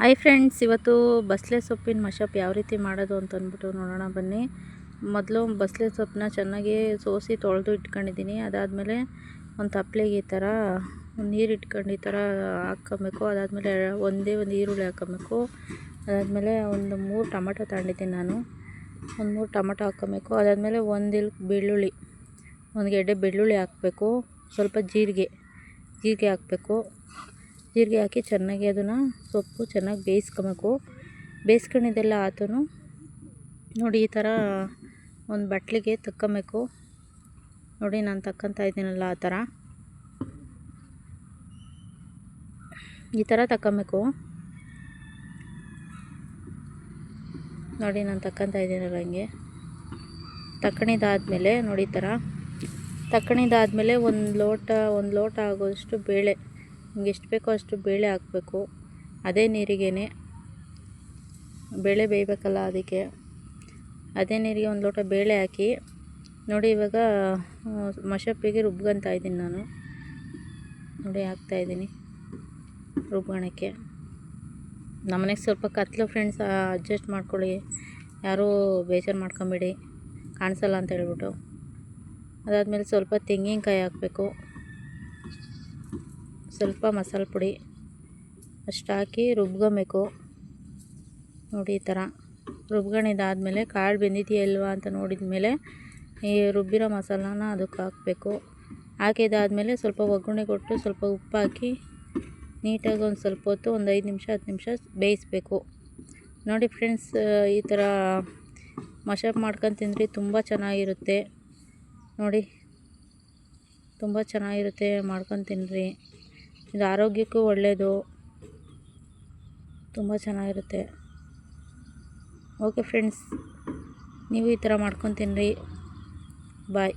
Hi friends ಇವತ್ತು ಬಸಳೆ ಸೊಪ್ಪಿನ ಮಶಪ್ ಯಾವ ರೀತಿ ಮಾಡೋದು ಅಂತ ಅಂದ್ಬಿಟ್ಟು ನೋಡೋಣ ಬನ್ನಿ. ಮೊದಲು ಬಸಳೆ ಸೊಪ್ಪನ್ನ ಚೆನ್ನಾಗಿ ಸೋಸಿ ತೊಳೆದು ಇಟ್ಕೊಂಡಿದ್ದೀನಿ. ಅದಾದಮೇಲೆ ಒಂದು ತಪ್ಪಲೆಗೆ ಈ ಥರ ನೀರು ಇಟ್ಕೊಂಡು ಈ ಥರ ಹಾಕ್ಕೊಬೇಕು. ಅದಾದಮೇಲೆ ಒಂದೇ ಒಂದು ಈರುಳ್ಳಿ ಹಾಕ್ಕೊಬೇಕು. ಅದಾದಮೇಲೆ ಒಂದು ಮೂರು ಟೊಮಟೊ ತಗೊಂಡಿದ್ದೀನಿ ನಾನು. ಒಂದು ಮೂರು ಟೊಮಟೊ ಹಾಕ್ಕೊಬೇಕು. ಅದಾದಮೇಲೆ ಒಂದು ಬೆಳ್ಳುಳ್ಳಿ, ಒಂದು ಗೆಡ್ಡೆ ಬೆಳ್ಳುಳ್ಳಿ ಹಾಕಬೇಕು. ಸ್ವಲ್ಪ ಜೀರಿಗೆ ಜೀರಿಗೆ ಹಾಕಬೇಕು. ಜೀರಿಗೆ ಹಾಕಿ ಚೆನ್ನಾಗಿ ಅದನ್ನು ಸೊಪ್ಪು ಚೆನ್ನಾಗಿ ಬೇಯಿಸ್ಕೊಬೇಕು. ಬೇಯಿಸ್ಕೊಂಡಿದ್ದೆಲ್ಲ ಆತೂ ನೋಡಿ ಈ ಥರ ಒಂದು ಬಟ್ಲಿಗೆ ತಕ್ಕೊಬೇಕು. ನೋಡಿ ನಾನು ತಕ್ಕಂತ ಇದ್ದೀನಲ್ಲ ಆ ಥರ. ಈ ಥರ ತಕ್ಕೊಬೇಕು. ನೋಡಿ ನಾನು ತಕ್ಕಂತ ಇದ್ದೀನಲ್ಲ ಹಂಗೆ. ತಕ್ಕಣಿದಾದಮೇಲೆ ನೋಡಿ ಈ ಥರ. ತಕ್ಕಣಿದಾದಮೇಲೆ ಒಂದು ಲೋಟ ಒಂದು ಲೋಟ ಆಗೋಷ್ಟು ಬೇಳೆ ನಿಮ್ಗೆ ಎಷ್ಟು ಬೇಕೋ ಅಷ್ಟು ಬೇಳೆ ಹಾಕಬೇಕು. ಅದೇ ನೀರಿಗೇ ಬೇಳೆ ಬೇಯಬೇಕಲ್ಲ ಅದಕ್ಕೆ. ಅದೇ ನೀರಿಗೆ ಒಂದು ಲೋಟ ಬೇಳೆ ಹಾಕಿ, ನೋಡಿ ಇವಾಗ ಮಶಪ್ಪಿಗೆ ರುಬ್ಕೊಂತ ಇದ್ದೀನಿ ನಾನು. ನೋಡಿ ಹಾಕ್ತಾಯಿದ್ದೀನಿ ರುಬ್ಕೊಳಕ್ಕೆ. ನಮ್ಮನೆಗೆ ಸ್ವಲ್ಪ ಕತ್ಲು ಫ್ರೆಂಡ್ಸ್ ಅಡ್ಜಸ್ಟ್ ಮಾಡ್ಕೊಳ್ಳಿ. ಯಾರೂ ಬೇಜಾರು ಮಾಡ್ಕೊಂಬೇಡಿ. ಕಾಣಿಸಲ್ಲ ಅಂತ ಹೇಳ್ಬಿಟ್ಟು. ಅದಾದಮೇಲೆ ಸ್ವಲ್ಪ ತೆಂಗಿನಕಾಯಿ ಹಾಕಬೇಕು. ಸ್ವಲ್ಪ ಮಸಾಲೆ ಪುಡಿ, ಅಷ್ಟು ಹಾಕಿ ರುಬ್ಕೊಬೇಕು. ನೋಡಿ ಈ ಥರ. ರುಬ್ಕೊಂಡಿದ್ದಾದಮೇಲೆ ಕಾಳು ಬೆಂದಿದೆಯಲ್ವಾ ಅಂತ ನೋಡಿದ ಮೇಲೆ ಈ ರುಬ್ಬಿರೋ ಮಸಾಲಾನ ಅದಕ್ಕೆ ಹಾಕಬೇಕು. ಹಾಕಿದಾದಮೇಲೆ ಸ್ವಲ್ಪ ಒಗ್ಗರಣೆ ಕೊಟ್ಟು ಸ್ವಲ್ಪ ಉಪ್ಪು ಹಾಕಿ ನೀಟಾಗಿ ಒಂದು ಸ್ವಲ್ಪ ಹೊತ್ತು ಒಂದು ಐದು ನಿಮಿಷ, ಹತ್ತು ನಿಮಿಷ ಬೇಯಿಸ್ಬೇಕು. ನೋಡಿ ಫ್ರೆಂಡ್ಸ್, ಈ ಥರ ಮಶಪ್ ಮಾಡ್ಕೊಂಡು ತಿಂದರೆ ತುಂಬ ಚೆನ್ನಾಗಿರುತ್ತೆ. ನೋಡಿ, ತುಂಬ ಚೆನ್ನಾಗಿರುತ್ತೆ ಮಾಡ್ಕೊಂಡು ತಿನ್ನಿರಿ ಇದು ಆರೋಗ್ಯಕ್ಕೂ ಒಳ್ಳೆಯದು ತುಂಬ ಚೆನ್ನಾಗಿರುತ್ತೆ. ಓಕೆ ಫ್ರೆಂಡ್ಸ್ ನೀವು ಈ ಥರ ಮಾಡ್ಕೊಂಡು ತಿನ್ನಿರಿ ಬಾಯ್